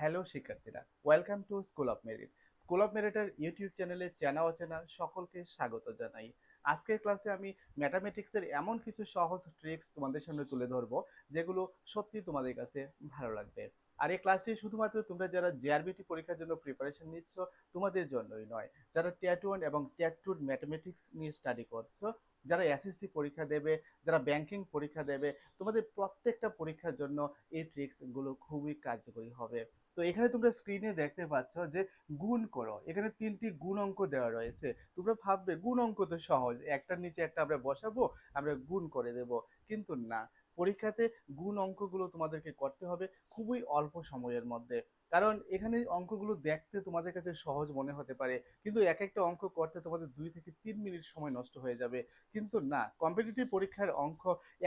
Hello শিক্ষার্থীরা। Welcome to school of merit school of মেরিটের YouTube চ্যানেলে চেনা অচেনা সকলকে স্বাগত জানাই। আজকের ক্লাসে আমি ম্যাথামেটিক্সের এমন কিছু সহজ ট্রিক্স তোমাদের সামনে তুলে ধরবো, যেগুলো সত্যি তোমাদের কাছে ভালো লাগবে। আর এই ক্লাসটি শুধুমাত্র তোমরা যারা জেআরবিটি পরীক্ষার জন্য প্রিপারেশন নিচ্ছ, তোমাদের জন্যই নয়। যারা টিয়ার ওয়ান এবং টিয়ার টুর ম্যাথামেটিক্স নিয়ে স্টাডি করছ যারা এসএসসি পরীক্ষা দেবে, যারা ব্যাংকিং পরীক্ষা দেবে, তোমাদের প্রত্যেকটা পরীক্ষার জন্য এই ট্রিক্সগুলো খুবই কার্যকরী হবে। তো এখানে তোমরা স্ক্রিনে দেখতে পাচ্ছ যে গুণ করো। এখানে তিনটি গুণ অঙ্ক দেওয়া রয়েছে। তোমরা ভাববে গুণ অঙ্ক তো সহজ। একটার নিচে একটা আমরা বসাবো, আমরা গুণ করে দেব। কিন্তু না, পরীক্ষাতে গুণ অঙ্কগুলো তোমাদেরকে করতে হবে খুবই অল্প সময়ের মধ্যে। কারণ এখানে অঙ্কগুলো দেখতে তোমাদের কাছে সহজ মনে হতে পারে, কিন্তু এক একটা অঙ্ক করতে তোমাদের দুই থেকে তিন মিনিট সময় নষ্ট হয়ে যাবে। কিন্তু না কম্পিটিটিভ পরীক্ষার অঙ্ক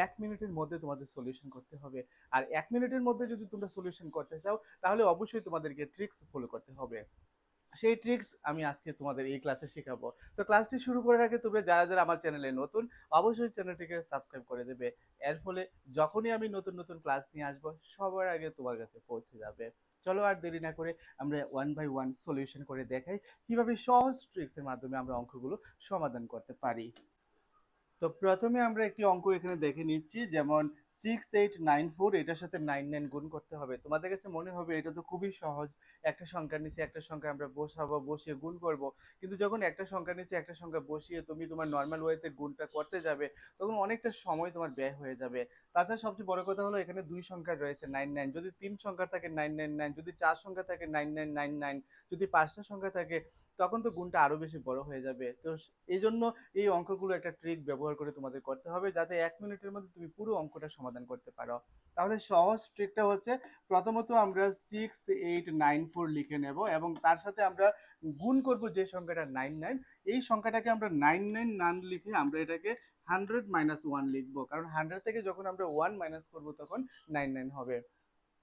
এক মিনিটের মধ্যে তোমাদের সলিউশন করতে হবে। আর এক মিনিটের মধ্যে যদি তোমরা সলিউশন করতে চাও, তাহলে অবশ্যই তোমাদেরকে ট্রিক্স ফলো করতে হবে। সেই ট্রিক্স আমি আজকে তোমাদের এই ক্লাসে শেখাবো। তো ক্লাসটি শুরু করার আগে তোমরা যারা যারা আমার চ্যানেলে নতুন, অবশ্যই চ্যানেলটিকে সাবস্ক্রাইব করে দেবে। এর ফলে যখনই আমি নতুন নতুন ক্লাস নিয়ে আসব, সবার আগে তোমার কাছে পৌঁছে যাবে। চলো আর দেরি না করে আমরা ওয়ান বাই ওয়ান সলিউশন করে দেখাই কীভাবে সহজ ট্রিক্সের মাধ্যমে আমরা অঙ্কগুলো সমাধান করতে পারি। তো প্রথমে আমরা একটি অঙ্ক এখানে দেখে নিচ্ছি, যেমন সিক্স এইট নাইন ফোর এটার সাথে নাইন নাইন গুণ করতে হবে। তোমাদের কাছে মনে হবে এটা তো খুবই সহজ, একটা সংখ্যার নিচে একটা সংখ্যা আমরা বসাবো, বসিয়ে গুণ করব। কিন্তু যখন একটা সংখ্যার নিচে একটা সংখ্যা বসিয়ে তুমি তোমার নর্মাল ওয়েতে গুণটা করতে যাবে, তখন অনেকটা সময় তোমার ব্যয় হয়ে যাবে। তাছাড়া সবচেয়ে বড় কথা হলো এখানে দুই সংখ্যা রয়েছে নাইন নাইন যদি তিন সংখ্যা থাকে নাইন নাইন নাইন যদি চার সংখ্যা থাকে নাইন নাইন নাইন নাইন যদি পাঁচটা সংখ্যা থাকে তখন তো গুণটা আরও বেশি বড় হয়ে যাবে। তো এই জন্য এই অঙ্কগুলো একটা ট্রিক ব্যবহার করে তোমাদের করতে হবে যাতে এক মিনিটের মধ্যে তুমি পুরো অঙ্কটা সমাধান করতে পারো। তাহলে সহজ ট্রিকটা হচ্ছে, প্রথমত আমরা সিক্স এইট নাইন ফোর লিখে নেব এবং তার সাথে আমরা গুণ করব যে সংখ্যাটা নাইন নাইন এই সংখ্যাটাকে আমরা নাইন নাইন নান লিখে আমরা এটাকে হান্ড্রেড মাইনাস ওয়ান লিখব। কারণ হান্ড্রেড থেকে যখন আমরা ওয়ান মাইনাস করব তখন নাইন নাইন হবে।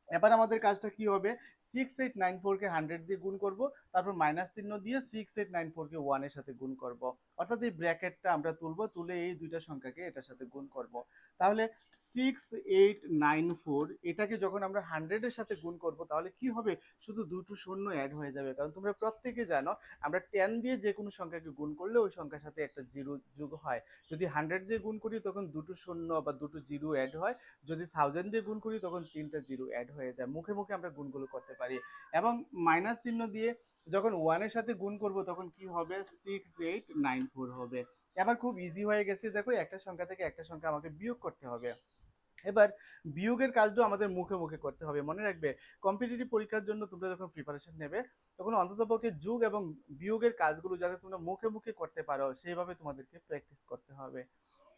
এবার আমাদের কাজটা কি হবে? সিক্স এইট নাইন ফোরকে হান্ড্রেড দিয়ে গুণ করব। তারপর মাইনাস চিহ্ন দিয়ে সিক্স এইট নাইন ফোরকে ওয়ানের সাথে গুণ করব। অর্থাৎ এই ব্র্যাকেটটা আমরা তুলবো, তুলে এই দুইটা সংখ্যাকে এটার সাথে গুণ করব। তাহলে সিক্স এইট নাইন ফোর এটাকে যখন আমরা হান্ড্রেডের সাথে গুণ করব, তাহলে কি হবে? শুধু দুটো শূন্য অ্যাড হয়ে যাবে। কারণ তোমরা প্রত্যেকে জানো, আমরা টেন দিয়ে যে কোনো সংখ্যাকে গুণ করলে ওই সংখ্যার সাথে একটা জিরো যোগ হয়। যদি হান্ড্রেড দিয়ে গুণ করি, তখন দুটো শূন্য বা দুটো জিরো অ্যাড হয়। যদি থাউজেন্ড দিয়ে গুণ করি, তখন তিনটা জিরো অ্যাড হয়ে যায়। মুখে মুখে আমরা গুণগুলো করতে পারি। এবং মাইনাস চিহ্ন দিয়ে যখন ওয়ানের সাথে গুণ করব, তখন কি হবে? সিক্স এইট নাইন ফোর হবে। এবার খুব ইজি হয়ে গেছে, দেখো, একটা সংখ্যা থেকে একটা সংখ্যা আমাকে বিয়োগ করতে হবে। এবার বিয়োগের কাজটাও আমাদের মুখে মুখে করতে হবে, মনে রাখবে? কম্পিটিটিভ পরীক্ষার জন্য তোমরা যখন প্রিপারেশন নেবে, তখন অন্ততপক্ষে যোগ এবং বিয়োগের কাজগুলো যাতে তোমরা মুখে মুখে করতে পারো, সেইভাবে তোমাদেরকে প্র্যাকটিস করতে হবে।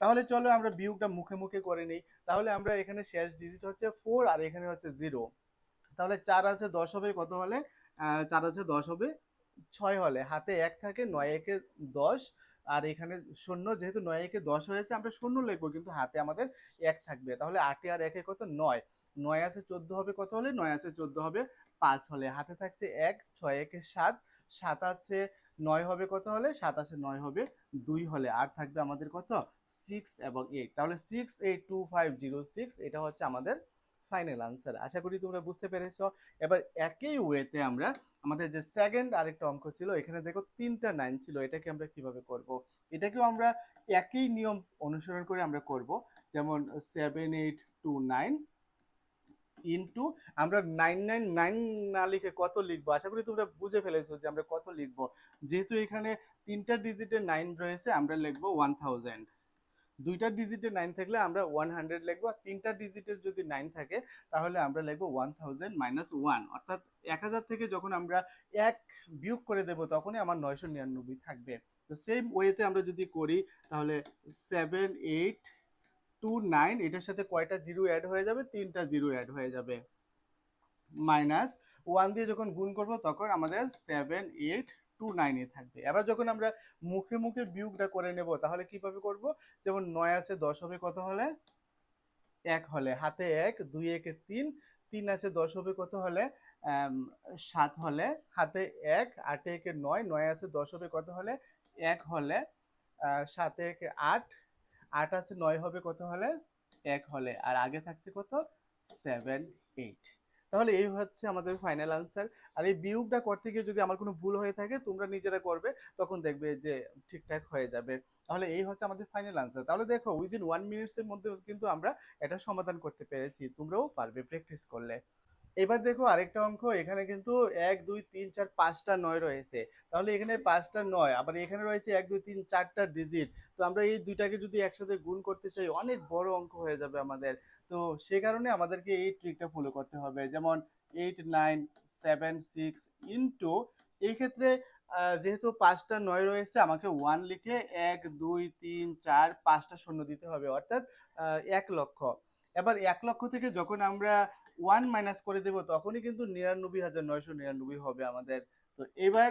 তাহলে চলো আমরা বিয়োগটা মুখে মুখে করে নিই। তাহলে আমরা এখানে শেষ ডিজিট হচ্ছে ফোর আর এখানে হচ্ছে জিরো তাহলে চার আছে, দশ হবে, কত হলে? চার আছে, দশ হবে। ছয় হলে, হাতে এক থাকে, নয় একে দশ। আর এখানে শূন্য, যেহেতু নয় একে দশ হয়েছে, আমরা শূন্য লিখব, কিন্তু হাতে আমাদের এক থাকবে। তাহলে আটে আর একে কত? নয়। নয় আছে, চোদ্দ হবে, কত হলে? নয় আছে, চোদ্দ হবে, পাঁচ হলে। হাতে থাকছে এক, ছয় একে সাত। সাত আছে, নয় হবে, কত হলে? সাত আছে, নয় হবে, দুই হলে। আর থাকবে আমাদের কত? সিক্স এবং এইট তাহলে six eight two five zero six এটা হচ্ছে আমাদের ফাইনাল আনসার আশা করি তোমরা বুঝতে পেরেছ। এবার একই ওয়েতে আমরা আমাদের যে সেকেন্ড আরেকটা অঙ্ক ছিল, এখানে দেখো তিনটা নাইন ছিল, এটাকে আমরা কীভাবে করব? এটাকেও আমরা একই নিয়ম অনুসরণ করে আমরা করব। যেমন seven eight two nine into আমরা নাইন নাইন নাইন না লিখে কত লিখব? আশা করি তোমরা বুঝে ফেলেছো যে আমরা কত লিখব। যেহেতু এখানে তিনটা ডিজিটের নাইন রয়েছে, আমরা লিখব ওয়ান থাউজেন্ড দুইটা ডিজিটের নাইন থাকলে আমরা ওয়ান হান্ড্রেড লিখব, আর তিনটা ডিজিটের যদি নাইন থাকে, তাহলে আমরা লিখব ওয়ান থাউজেন্ড মাইনাস ওয়ান অর্থাৎ এক হাজার থেকে যখন আমরা এক বিয়োগ করে দেব, তখনই আমার নয়শো নিরানব্বই থাকবে। তো সেম ওয়েতে আমরা যদি করি, তাহলে সেভেন এইট টু নাইন এটার সাথে কয়টা জিরো অ্যাড হয়ে যাবে? তিনটা জিরো অ্যাড হয়ে যাবে। মাইনাস ওয়ান দিয়ে যখন গুণ করব, তখন আমাদের সেভেন এইট টু নাইনে থাকবে। এবার যখন আমরা মুখে মুখে বিয়োগটা করে নেব, তাহলে কীভাবে করব? যেমন নয় আছে দশ হবে কত হলে? এক হলে। হাতে এক, দুই একে তিন তিন আছে দশ হবে কত হলে? সাত হলে। হাতে এক, আটে একে নয় নয় আছে দশ হবে কত হলে? এক হলে। সাতে একে আট আট আছে নয় হবে কত হলে? এক হলে। আর আগে থাকছে কত? সেভেন এইট তাহলে এই হচ্ছে আমাদের ফাইনাল আনসার আর এই বিয়োগটা করতে গিয়ে যদি আমার কোনো ভুল হয়ে থাকে, তোমরা নিজেরা করবে, তখন দেখবে যে ঠিকঠাক হয়ে যাবে। তাহলে এই হচ্ছে আমাদের ফাইনাল আনসার তাহলে দেখো উইদিন ওয়ান মিনিটসের মধ্যে কিন্তু আমরা এটা সমাধান করতে পেরেছি। তোমরাও পারবে প্র্যাকটিস করলে। এবার দেখো আরেকটা অঙ্ক এখানে কিন্তু এক, দুই, তিন, চার, পাঁচটা নয় রয়েছে। তাহলে এখানে পাঁচটা নয়, আবার এখানে রয়েছে এক, দুই, তিন, চারটা ডিজিট তো আমরা এই দুইটাকে যদি একসাথে গুণ করতে চাই, অনেক বড় অঙ্ক হয়ে যাবে আমাদের। তো সে কারণে আমাদেরকে এই ট্রিকটা ফলো করতে হবে। যেমন eight nine seven six into এই ক্ষেত্রে যেহেতু পাঁচটা নয় রয়েছে, আমাকে ওয়ান লিখে এক, দুই, তিন, চার, পাঁচটা শূন্য দিতে হবে। অর্থাৎ এক লক্ষ। এবার এক লক্ষ থেকে যখন আমরা ওয়ান মাইনাস করে দেব, তখনই কিন্তু নিরানব্বই হাজার নয়শো নিরানব্বই হবে আমাদের। তো এবার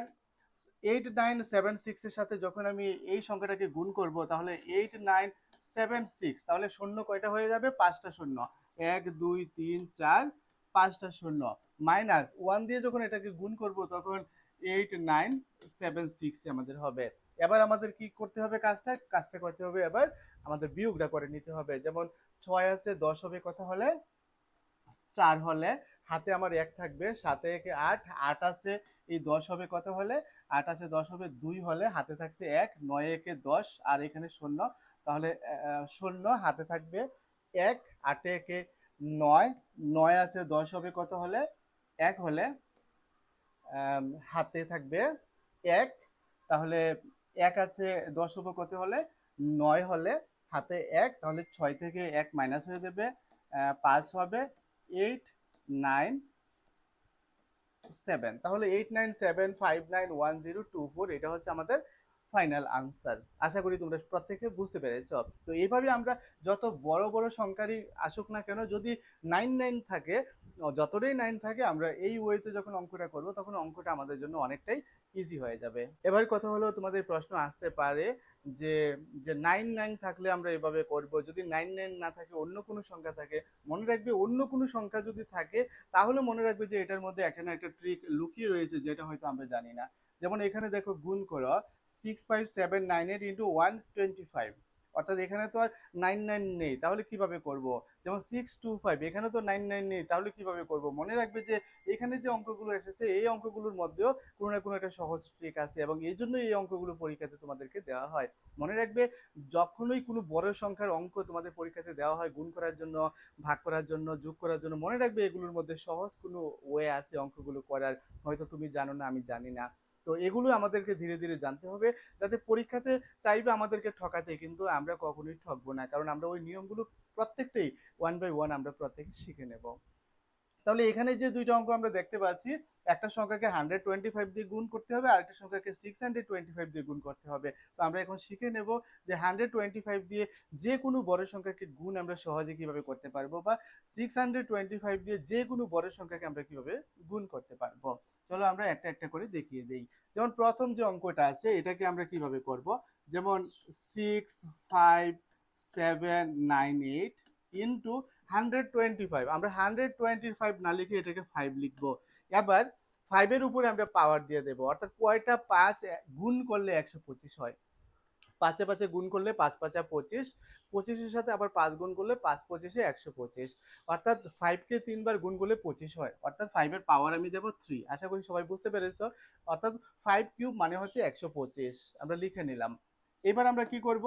এইট নাইন সেভেন সিক্স এর সাথে যখন আমি এই সংখ্যাটাকে গুণ করব, তাহলে এইট নাইন সেভেন সিক্স তাহলে শূন্য কয়টা হয়ে যাবে? পাঁচটা শূন্য। এক, দুই, তিন, চার, পাঁচটা শূন্য। মাইনাস ওয়ান দিয়ে যখন এটাকে গুণ করব, তখন এইট নাইন সেভেন সিক্স আমাদের হবে। এবার আমাদের কি করতে হবে কাজটা? কাজটা করতে হবে এবার আমাদের বিয়োগটা করে নিতে হবে। যেমন ছয় আছে, দশ হবে, কথা হলে চার হলে। হাতে আমার এক থাকবে, সাতে একে আট আট আছে, এই দশ হবে কত হলে? আট আছে, দশ হবে দুই হলে, হাতে থাকছে এক, নয় একে দশ, আর এখানে শূন্য। তাহলে শূন্য, হাতে থাকবে এক, আটে একে নয় নয় আছে, দশ হবে কত হলে? এক হলে হাতে থাকবে এক। তাহলে এক আছে, দশ হবে কত হলে? নয় হলে, হাতে এক। তাহলে ছয় থেকে এক মাইনাস হয়ে যাবে পাঁচ হবে। এইট নাইন সেভেন তাহলে eight nine seven five nine one zero two four এটা হচ্ছে আমাদের ফাইনাল আনসার আশা করি তোমরা প্রত্যেকে বুঝতে পেরেছ। তো এইভাবে আমরা যত বড় বড় সংখ্যারই আসুক না কেন, যদি নাইন নাইন থাকে, যতটাই নাইন থাকে, আমরা এই ওয়েতে যখন অঙ্কটা করব, তখন অঙ্কটা আমাদের জন্য অনেকটাই ইজি হয়ে যাবে। এবার কথা হলো তোমাদের প্রশ্ন আসতে পারে যে যে নাইন নাইন থাকলে আমরা এভাবে করব। যদি নাইন নাইন না থাকে, অন্য কোনো সংখ্যা থাকে, মনে রাখবে অন্য কোনো সংখ্যা যদি থাকে, তাহলে মনে রাখবে যে এটার মধ্যে একটা না একটা ট্রিক লুকিয়ে রয়েছে, যেটা হয়তো আমরা জানি না। যেমন এখানে দেখো, গুণ করো। Six five seven nine eight into one twenty five অর্থাৎ এখানে তো আর নাইন নাইন নেই, তাহলে কীভাবে করব? যেমন সিক্স টু ফাইভ এখানে তো নাইন নাইন নেই, তাহলে কীভাবে করব? মনে রাখবে যে এখানে যে অঙ্কগুলো এসেছে, এই অঙ্কগুলোর মধ্যেও কোনো না কোনো একটা সহজ ট্রিক আছে এবং এই জন্য এই অঙ্কগুলো পরীক্ষাতে তোমাদেরকে দেওয়া হয়। মনে রাখবে, যখনই কোনো বড় সংখ্যার অঙ্ক তোমাদের পরীক্ষাতে দেওয়া হয়, গুণ করার জন্য, ভাগ করার জন্য, যোগ করার জন্য, মনে রাখবে এগুলোর মধ্যে সহজ কোনো ওয়ে আছে অঙ্কগুলো করার। হয়তো তুমি জানো না, আমি জানি না। তো এগুলো আমাদেরকে ধীরে ধীরে জানতে হবে যাতে পরীক্ষাতে চাইবে আমাদেরকে ঠকাতে, কিন্তু আমরা কখনোই ঠকবো না, কারণ আমরা ওই নিয়মগুলো প্রত্যেকটাই ওয়ান বাই ওয়ান আমরা প্রত্যেকে শিখে নেব। তাহলে এখানে যে দুইটা অঙ্ক আমরা দেখতে পাচ্ছি, একটা সংখ্যাকে হান্ড্রেড টোয়েন্টি ফাইভ দিয়ে গুণ করতে হবে আর একটা সংখ্যাকে সিক্স হান্ড্রেড টোয়েন্টি ফাইভ দিয়ে গুণ করতে হবে। তো আমরা এখন শিখে নেব যে হান্ড্রেড টোয়েন্টি ফাইভ দিয়ে যে কোনো বড় সংখ্যাকে গুণ আমরা সহজে কীভাবে করতে পারব বা সিক্স হান্ড্রেড টোয়েন্টি ফাইভ দিয়ে যে কোনো বড় সংখ্যাকে আমরা কীভাবে গুণ করতে পারব। চলো আমরা একটা একটা করে দেখিয়ে দেই। যেমন প্রথম যে অঙ্কটা আছে, এটাকে আমরা কীভাবে করব? যেমন six five seven nine eight into hundred twenty five আমরা হান্ড্রেড টোয়েন্টি ফাইভ না লিখে এটাকে ফাইভ লিখব। এবার ফাইভের উপরে আমরা পাওয়ার দিয়ে দেবো। অর্থাৎ কয়টা পাঁচ গুণ করলে একশো পঁচিশ হয়? পাঁচে পাঁচে গুণ করলে পাঁচ পাঁচা পঁচিশ, পঁচিশের সাথে আবার পাঁচ গুণ করলে পাঁচ পঁচিশে একশো পঁচিশ। অর্থাৎ ফাইভকে তিনবার গুণ করলে পঁচিশ হয়। অর্থাৎ ফাইভের পাওয়ার আমি দেবো থ্রি আশা করি সবাই বুঝতে পেরেছ। অর্থাৎ ফাইভ কিউব মানে হচ্ছে একশো পঁচিশ। আমরা লিখে নিলাম। এবার আমরা কি করব?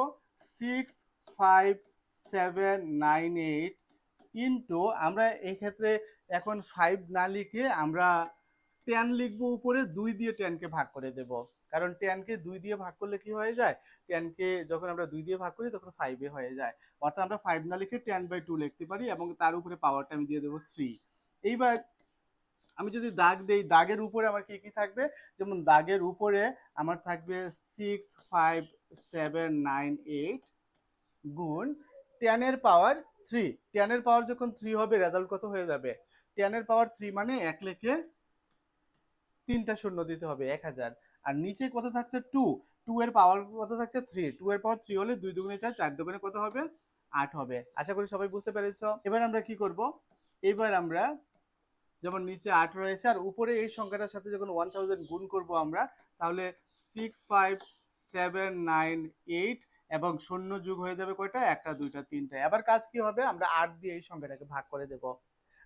Six five seven nine eight into আমরা এই ক্ষেত্রে এখন ফাইভ না লিখে আমরা টেন লিখব উপরে দুই দিয়ে টেনকে ভাগ করে দেব। কারণ টেনকে দুই দিয়ে ভাগ করলে কি হয়ে যায়? টেনকে যখন আমরা দুই দিয়ে ভাগ করি, তখন ফাইভে হয়ে যায়। অর্থাৎ আমরা ফাইভ না লিখে টেন বাই টু লিখতে পারি এবং তার উপরে পাওয়ারটা আমি দিয়ে দেবো থ্রি এইবার আমি যদি দাগ দেই, দাগের উপরে আমার কি কি থাকবে? যেমন দাগের উপরে আমার থাকবে six five seven nine eight গুণ টেনের পাওয়ার থ্রি টেনের পাওয়ার যখন থ্রি হবে রেজাল্ট কত হয়ে যাবে? টেনের পাওয়ার থ্রি মানে এক লেখে তিনটা শূন্য দিতে হবে, এক হাজার। আর নিচে কত থাকছে? টু টু এর পাওয়ার কত থাকছে? থ্রি টু এর পাওয়ার থ্রি হলে দুই দুগুণে চার চার দুগুণে কত হবে? আট হবে। আশা করি সবাই বুঝতে পেরেছ। এবার আমরা কি করব? এবার আমরা যেমন নিচে আট রয়েছে, আর উপরে এই সংখ্যাটার সাথে যখন ওয়ান থাউজেন্ড গুণ করব আমরা, তাহলে six five seven nine eight এবং শূন্য যুগ হয়ে যাবে কয়টা? একটা, দুইটা, তিনটা। এবার কাজ কি হবে? আমরা আট দিয়ে এই সংখ্যাটাকে ভাগ করে দেব।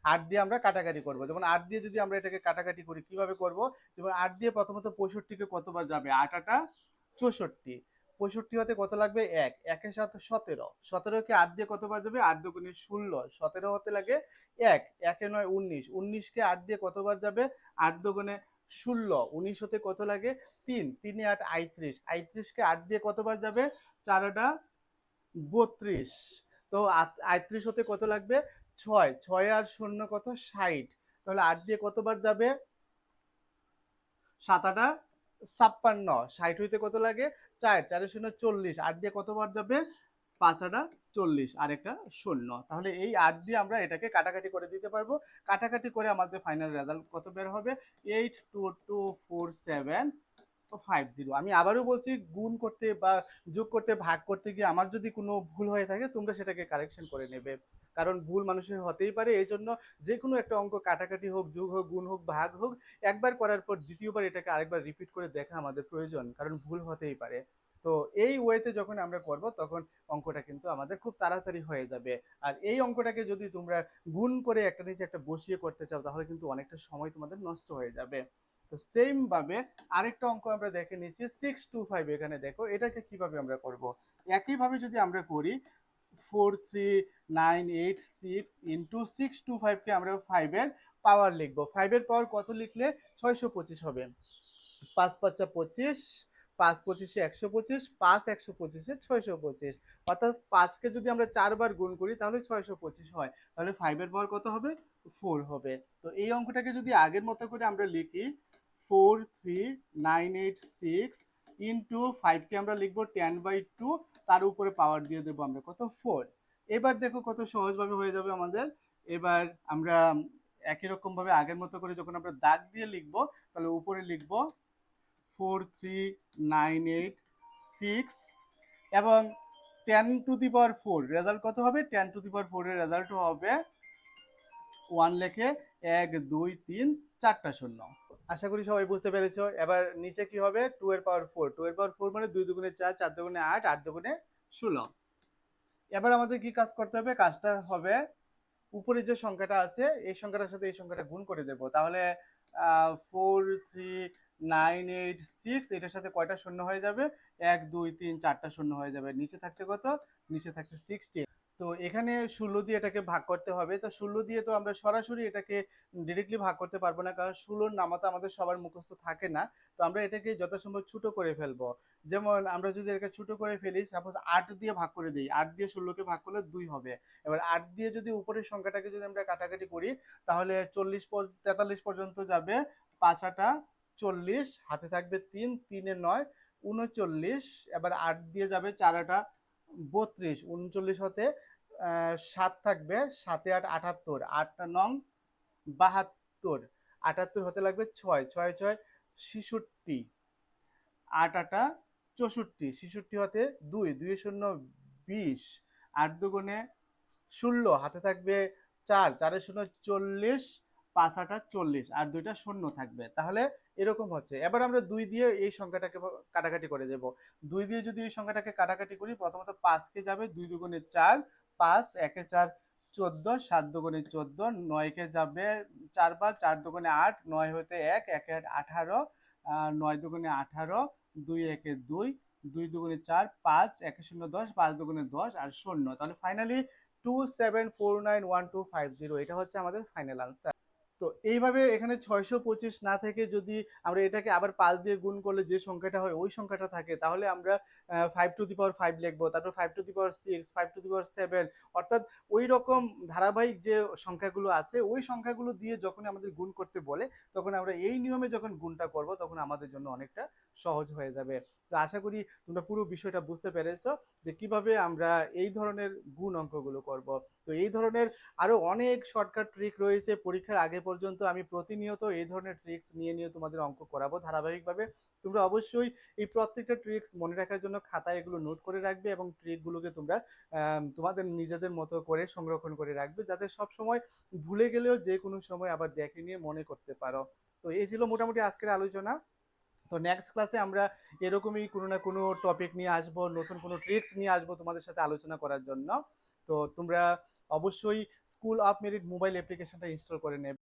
আট দিয়ে আমরা কাটাকাটি করব। যেমন আট দিয়ে যদি আমরা এটাকে কাটাকাটি করি, কীভাবে করব? যেমন আট দিয়ে প্রথমত পঁয়ষট্টিকে কতবার যাবে? আট আটা চৌষট্টি। পঁয়ষট্টি হতে কত লাগবে? এক। একের সাথে সতেরো। সতেরোকে আট দিয়ে কতবার যাবে? আট দুগুণে ষোলো। সতেরো হতে লাগে এক। একে নয়, উনিশ। উনিশকে আট দিয়ে কতবার যাবে? আট দুগুণে ষোলো। উনিশ হতে কত লাগে? তিন। তিনে আট আটত্রিশ আটত্রিশকে আট দিয়ে কতবার যাবে? চারোটা বত্রিশ। তো আট- আটত্রিশ হতে কত লাগবে? ছয় ছয় আর শূন্য কত? ষাট। তাহলে আট দিয়ে কতবার যাবে? সাত আটা ছাপ্পান্ন। ষাট হইতে কত লাগে? চার, চারে শূন্য চল্লিশ। আট দিয়ে কতবার যাবে? পাঁচ আটা চল্লিশ। আর একটা শূন্য। তাহলে এই আট দিয়ে আমরা এটাকে কাটাকাটি করে দিতে পারব। কাটাকাটি করে আমাদের ফাইনাল রেজাল্ট কত বের হবে? Eight two two four seven five zero আমি আবারও বলছি, গুণ করতে বা যোগ করতে, ভাগ করতে গিয়ে আমার যদি কোনো ভুল হয়ে থাকে, তোমরা সেটাকে কারেকশন করে নেবে। কারণ ভুল মানুষের হতেই পারে। এই জন্য যে কোনো একটা অঙ্ক কাটাকাটি হোক, যোগ হোক, গুণ হোক, ভাগ হোক, একবার করার পর দ্বিতীয়বার এটাকে আরেকবার রিপিট করে দেখা আমাদের প্রয়োজন, কারণ ভুল হতেই পারে। তো এই ওয়েতে যখন আমরা করব, তখন অঙ্কটা কিন্তু আমাদের খুব তাড়াতাড়ি হয়ে যাবে। আর এই অঙ্কটাকে যদি তোমরা গুণ করে একটা নিচে একটা বসিয়ে করতে চাও, তাহলে কিন্তু অনেকটা সময় তোমাদের নষ্ট হয়ে যাবে। তো সেম ভাবে আরেকটা অঙ্ক আমরা দেখে নিচ্ছি সিক্স টু ফাইভ এখানে দেখো, এটাকে কীভাবে আমরা করব? একইভাবে যদি আমরা করি four three nine eight six into six two ফাইভকে আমরা ফাইভের পাওয়ার লিখব। ফাইভের পাওয়ার কত লিখলে? ছয়শো পঁচিশ হবে। পাঁচ পাঁচা পঁচিশ, পাঁচ পঁচিশে একশো পঁচিশ, পাঁচ একশো পঁচিশে ছয়শো পঁচিশ। অর্থাৎ পাঁচকে যদি আমরা চারবার গুণ করি, তাহলে ছয়শো পঁচিশ হয়। তাহলে ফাইভের পাওয়ার কত হবে? ফোর হবে। তো এই অঙ্কটাকে যদি আগের মতো করে আমরা লিখি four three nine eight six into ফাইভকে আমরা লিখব টেন বাই টু তার উপরে পাওয়ার দিয়ে দেবো আমরা। কত? ফোর এবার দেখো কত সহজভাবে হয়ে যাবে আমাদের। এবার আমরা একই রকম ভাবে আগের মতো করে যখন আমরা দাগ দিয়ে লিখব, তাহলে উপরে লিখব four three nine eight six এবং ten to the power four result কত হবে? টেন টু দি পাওয়ার ফোরের রেজাল্ট হবে ওয়ান লেখে এক, দুই, তিন, চারটা শূন্য। আশা করি সবাই বুঝতে পেরেছ। এবার নিচে কি হবে? টু এর পাওয়ার ফোর টু এর পাওয়ার ফোর মানে দুই দুগুণে চার চার দুগুণে আট আট দুগুণে ষোলো। এবার আমাদের কি কাজ করতে হবে? কাজটা হবে উপরে যে সংখ্যাটা আছে, এই সংখ্যাটার সাথে এই সংখ্যাটা গুণ করে দেবো। তাহলে four three nine eight six এটার সাথে কয়টা শূন্য হয়ে যাবে? এক, দুই, তিন, চারটা শূন্য হয়ে যাবে। নিচে থাকছে কত? নিচে থাকছে সিক্সটি তো এখানে ষোলো দিয়ে এটাকে ভাগ করতে হবে। তো ষোলো দিয়ে তো আমরা সরাসরি এটাকে ডিরেক্টলি ভাগ করতে পারব না, কারণ ষোলোর নামাতা আমাদের সবার মুখস্থ থাকে না। তো আমরা এটাকে যথাসম্ভব ছোট করে ফেলব। যেমন আমরা যদি এটাকে ছোট করে ফেলি সাপোজ আট দিয়ে ভাগ করে দিই, আট দিয়ে ষোলোকে ভাগ করলে দুই হবে। এবার আট দিয়ে যদি উপরের সংখ্যাটাকে যদি আমরা কাটাকাটি করি, তাহলে চল্লিশ তেতাল্লিশ পর্যন্ত যাবে পাঁচ আটা চল্লিশ, হাতে থাকবে তিন, তিনে নয়, উনচল্লিশ, এবার আট দিয়ে যাবে চার আটা বত্রিশ, উনচল্লিশ হতে সাত থাকবে, সাতে আট, আটাত্তর আটটা নং বাহাত্তর, আটাত্তর হতে লাগবে ছয় ছয় ছয়, ছিষট্টি, আট, আটা চৌষট্টি, ছিষট্টি হতে দুই দুই শূন্য বিশ, আট দুগুণে ষোলো হাতে থাকবে চার, চারে শূন্য চল্লিশ, পাঁচ, আটা চল্লিশ, আর দুইটা শূন্য থাকবে। তাহলে এরকম হচ্ছে। এবার আমরা দুই দিয়ে এই সংখ্যাটাকে কাটাকাটি করে দেব। দুই দিয়ে যদি এই সংখ্যাটাকে কাটাকাটি করি, প্রথমত পাঁচকে যাবে? দুই দুগুণে চার, পাঁচ, একে চার, চোদ্দ, সাত দুগুণে চোদ্দ নয়কে যাবে? চারবার চার দুগুণে আট, নয় হতে এক, একে আঠারো নয় দুগুণে আঠারো, দুই একে দুই দুই দুগুণে চার, পাঁচ, একে শূন্য দশ, পাঁচ দুগুণে দশ আর শূন্য। তাহলে finally two seven four nine one two five zero এটা হচ্ছে আমাদের ফাইনাল আনসার তো এইভাবে এখানে ছয়শো পঁচিশ না থেকে যদি আমরা এটাকে আবার পাঁচ দিয়ে গুণ করলে যে সংখ্যাটা হয়, ওই সংখ্যাটা থাকে, তাহলে আমরা five to the power five লিখব, তারপর five to the power six five to the power seven অর্থাৎ ওই রকম ধারাবাহিক যে সংখ্যাগুলো আছে, ওই সংখ্যাগুলো দিয়ে যখন আমাদের গুণ করতে বলে, তখন আমরা এই নিয়মে যখন গুণটা করব, তখন আমাদের জন্য অনেকটা সহজ হয়ে যাবে। তো আশা করি তোমরা পুরো বিষয়টা বুঝতে পেরেছ যে কীভাবে আমরা এই ধরনের গুণ অঙ্কগুলো করব। তো এই ধরনের আরও অনেক শর্টকাট ট্রিক রয়েছে। পরীক্ষার আগে পর্যন্ত আমি প্রতিনিয়ত এই ধরনের ট্রিক্স নিয়ে নিয়ে তোমাদের অঙ্ক করাবো ধারাবাহিকভাবে। তোমরা অবশ্যই এই প্রত্যেকটা ট্রিক্স মনে রাখার জন্য খাতায় এগুলো নোট করে রাখবে এবং ট্রিকগুলোকে তোমরা তোমাদের নিজেদের মতো করে সংরক্ষণ করে রাখবে যাতে সব সময় ভুলে গেলেও যে কোনো সময় আবার দেখে নিয়ে মনে করতে পারো। তো এই ছিল মোটামুটি আজকের আলোচনা। তো নেক্সট ক্লাসে আমরা এরকমই কোনো না কোনো টপিক নিয়ে আসব, নতুন কোনো ট্রিক্স নিয়ে আসব তোমাদের সাথে আলোচনা করার জন্য। তো তোমরা অবশ্যই স্কুল আপ মেরিট মোবাইল অ্যাপ্লিকেশনটা ইনস্টল করে নেবে।